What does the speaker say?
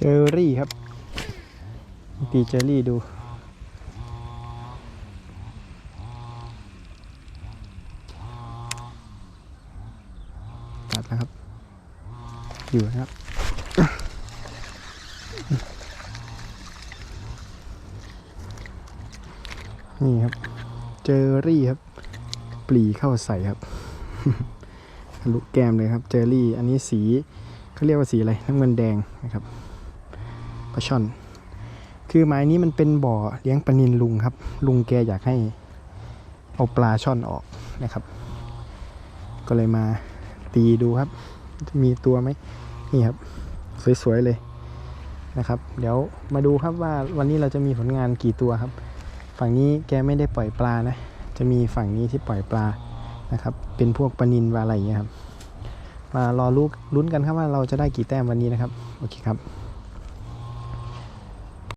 เจอรี่ครับ ตีเจอรี่ดู ตัดแล้วครับ อยู่นะครับนี่ครับ เจอรี่ครับ ปลีเข้าใส่ครับทะลุแก้มเลยครับ เจอรี่ อันนี้สีเขาเรียกว่าสีอะไรน้ำเงินแดงนะครับ ลาช่อน คือไม้นี้มันเป็นบ่อเลี้ยงปลานินลุงครับ ลุงแกอยากให้เอาปลาช่อนออกนะครับ ก็เลยมาตีดูครับจะมีตัวไหมนี่ครับ สวยๆเลยนะครับ เดี๋ยวมาดูครับว่าวันนี้เราจะมีผลงานกี่ตัวครับ ฝั่งนี้แกไม่ได้ปล่อยปลานะ จะมีฝั่งนี้ที่ปล่อยปลานะครับ เป็นพวกปลานินปลาอะไรอย่างเงี้ยครับมารอลุ้นกันครับว่าเราจะได้กี่แต้มวันนี้นะครับ โอเคครับ